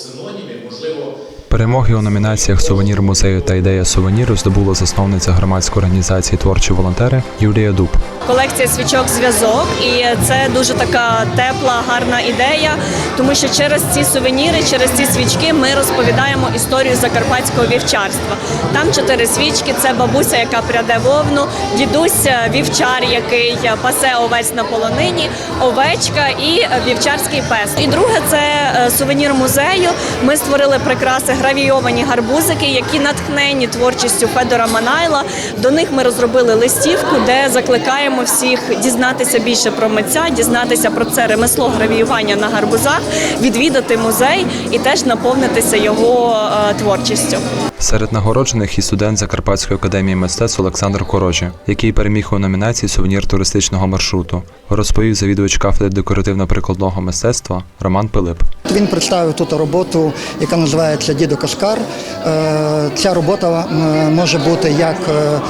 синонімів, можливо, Перемоги у номінаціях Сувенір музею та ідея сувеніру здобула засновниця громадської організації Творчі волонтери Юлія Дуб. колекція свічок зв'язок, і це дуже така тепла, гарна ідея, тому що через ці сувеніри, через ці свічки ми розповідаємо історію закарпатського вівчарства. Там чотири свічки: це бабуся, яка пряде вовну, дідусь вівчар, який пасе овець на полонині, овечка і вівчарський пес. І друге це е, сувенір музею. Ми створили прикраси гравійовані гарбузики, які натхнені творчістю Федора Манайла. До них ми розробили листівку, де закликаємо всіх дізнатися більше про митця, дізнатися про це ремесло гравіювання на гарбузах, відвідати музей і теж наповнитися його е, творчістю. Серед нагороджених і студент Закарпатської академії мистецтв Олександр Корожі, який переміг у номінації Сувенір туристичного маршруту, розповів завідувач кафедри декоративно-прикладного мистецтва Роман Пилип. Він представив тут роботу, яка називається Дідо Кашкар. Е, Ця робота може бути як е,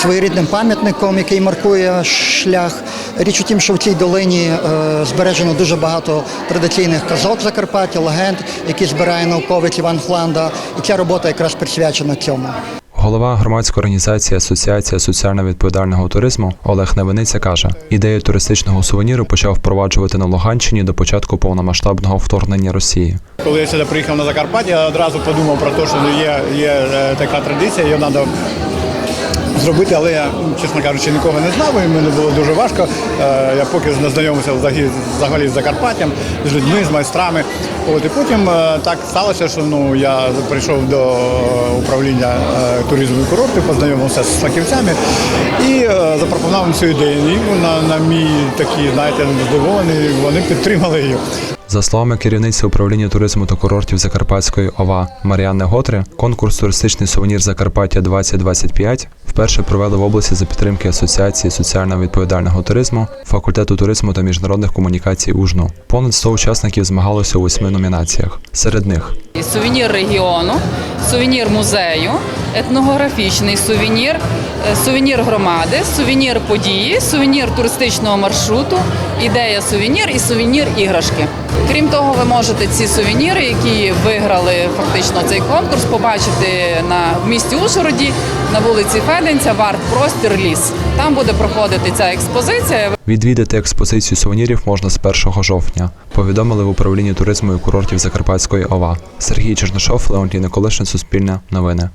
своєрідним пам'ятником, який маркує шлях. Річ у тім, що в цій долині е, збережено дуже багато традиційних казок Закарпаття, легенд, які збирає науковець Іван Фланда. І ця робота якраз присвячена цьому. Голова громадської організації Асоціація соціально відповідального туризму Олег Невиниця каже, ідею туристичного сувеніру почав впроваджувати на Луганщині до початку повномасштабного вторгнення Росії. Коли я сюди приїхав на Закарпаття, я одразу подумав про те, що є, є е, така традиція, її треба зробити, але я, чесно кажучи, нікого не знав, і мені було дуже важко. Е, Я поки не знайомився взагалі- з Закарпаттям, з людьми, з майстрами. От, і потім е, так сталося, що ну, я прийшов до управління е, туризму і курортів, познайомився з фахівцями і запропонував цю ідею. І на, на мій такий, знаєте, здивований, вони підтримали її. За словами керівниці управління туризму та курортів Закарпатської ОВА Маріанни Готри, конкурс Туристичний сувенір Закарпаття 2025 вперше провели в області за підтримки Асоціації соціально відповідального туризму, факультету туризму та міжнародних комунікацій УЖНУ. Понад 100 учасників змагалося у восьми номінаціях. Серед них Сувенір регіону, сувенір музею, етнографічний сувенір, е, сувенір громади, сувенір події, сувенір туристичного маршруту, ідея сувенір і сувенір іграшки. Крім того, ви можете ці сувеніри, які виграли фактично цей конкурс, побачити на в місті Ужгороді на вулиці Феденця, в арт-простір ліс. Там буде проходити ця експозиція. відвідати експозицію сувенірів можна з 1 жовтня. Повідомили в управлінні туризму і курортів Закарпатської ОВА. Сергій Чернишов, Леонтій Николишин, Суспільне новини.